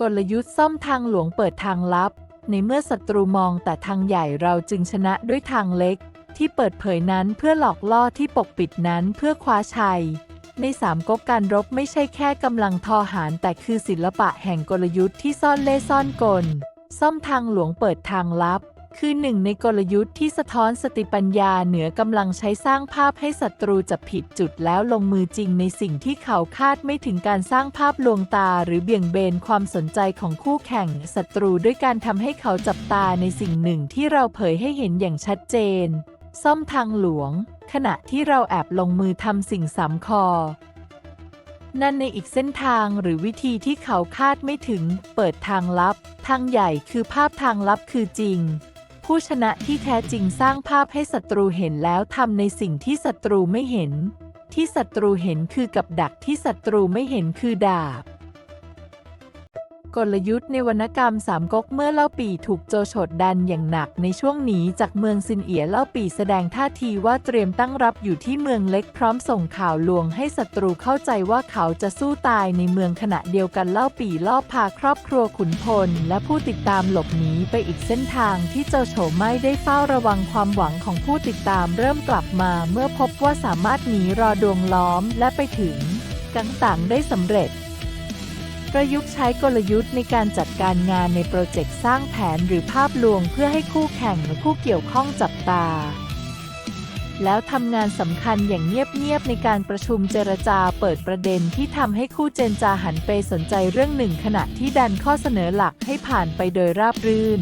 กลยุทธ์ซ่อมทางหลวงเปิดทางลับ ในเมื่อศัตรูมองแต่ทางใหญ่เราจึงชนะด้วยทางเล็ก ที่เปิดเผยนั้นเพื่อหลอกล่อที่ปกปิดนั้นเพื่อคว้าชัย ในสามก๊กการรบไม่ใช่แค่กำลังทอหารแต่คือศิลปะแห่งกลยุทธ์ที่ซ่อนเล่ซ่อนกล ซ่อมทางหลวงเปิดทางลับ คือหนึ่งในกลยุทธ์ที่สะท้อนสติปัญญาเหนือกำลังใช้สร้างภาพให้ศัตรูจับผิดจุดแล้วลงมือจริงในสิ่งที่เขาคาดไม่ถึงการสร้างภาพลวงตาหรือเบี่ยงเบนความสนใจของคู่แข่งศัตรูด้วยการทำให้เขาจับตาในสิ่งหนึ่งที่เราเผยให้เห็นอย่างชัดเจน ซ่อมทางหลวง ขณะที่เราแอบลงมือทำสิ่งสำคอนั่นในอีกเส้นทางหรือวิธีที่เขาคาดไม่ถึง เปิดทางลับ ทางใหญ่คือภาพทางลับคือจริง ผู้ชนะที่แท้จริงสร้างภาพให้ศัตรูเห็นแล้วทำในสิ่งที่ศัตรูไม่เห็น ที่ศัตรูเห็นคือกับดักที่ศัตรูไม่เห็นคือดาบ กลยุทธ์ในวรรณกรรมสามก๊กเมื่อเล่าปีถูกโจโฉดดันอย่างหนักในช่วงหนีจากเมืองซินเอียเล่าปีแสดงท่าทีว่าเตรียมตั้งรับอยู่ที่เมืองเล็กพร้อมส่งข่าวลวงให้ศัตรูเข้าใจว่าเขาจะสู้ตายในเมืองขณะเดียวกันเล่าปีลอบพาครอบครัวขุนพล และผู้ติดตามหลบหนีไปอีกเส้นทางที่โจโฉไม่ได้เฝ้าระวังความหวังของผู้ติดตามเริ่มกลับมาเมื่อพบว่าสามารถหนีรอดวงล้อมและไปถึงกังตังได้สำเร็จ ประยุกต์ใช้กลยุทธ์ในการจัดการงานในโปรเจกต์สร้างแผนหรือภาพลวงเพื่อให้คู่แข่งหรือผู้เกี่ยวข้องจับตา แล้วทำงานสำคัญอย่างเงียบ ๆ ในการประชุมเจรจาเปิดประเด็นที่ทำให้คู่เจนจาหันไปสนใจเรื่องหนึ่งขณะที่ดันข้อเสนอหลักให้ผ่านไปโดยราบรื่น